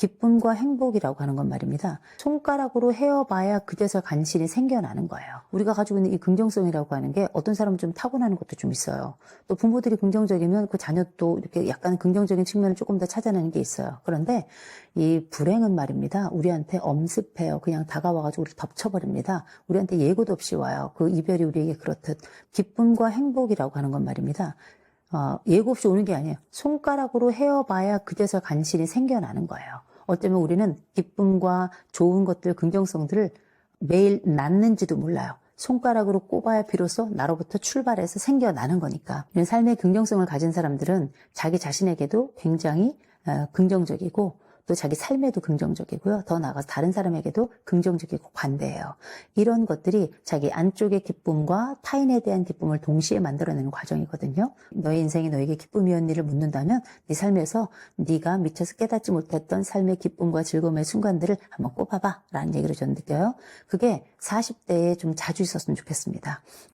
기쁨과 행복이라고 하는 건 말입니다. 손가락으로 헤어봐야 그제서 간신히 생겨나는 거예요. 우리가 가지고 있는 이 긍정성이라고 하는 게 어떤 사람은 좀 타고나는 것도 좀 있어요. 또 부모들이 긍정적이면 그 자녀도 이렇게 약간 긍정적인 측면을 조금 더 찾아내는 게 있어요. 그런데 이 불행은 말입니다. 우리한테 엄습해요. 그냥 다가와가지고 우리 덮쳐버립니다. 우리한테 예고도 없이 와요. 그 이별이 우리에게 그렇듯 기쁨과 행복이라고 하는 건 말입니다. 어, 예고 없이 오는 게 아니에요. 손가락으로 헤어봐야 그제서 간신히 생겨나는 거예요. 어쩌면 우리는 기쁨과 좋은 것들, 긍정성들을 매일 낳는지도 몰라요. 손가락으로 꼽아야 비로소 나로부터 출발해서 생겨나는 거니까. 삶의 긍정성을 가진 사람들은 자기 자신에게도 굉장히 어, 긍정적이고 또 자기 삶에도 긍정적이고요. 더 나아가서 다른 사람에게도 긍정적이고 관대해요. 이런 것들이 자기 안쪽의 기쁨과 타인에 대한 기쁨을 동시에 만들어내는 과정이거든요. 너의 인생이 너에게 기쁨이었니를 묻는다면 네 삶에서 네가 미처서 깨닫지 못했던 삶의 기쁨과 즐거움의 순간들을 한번 꼽아봐 라는 얘기를 저는 느껴요. 그게 40대에 좀 자주 있었으면 좋겠습니다.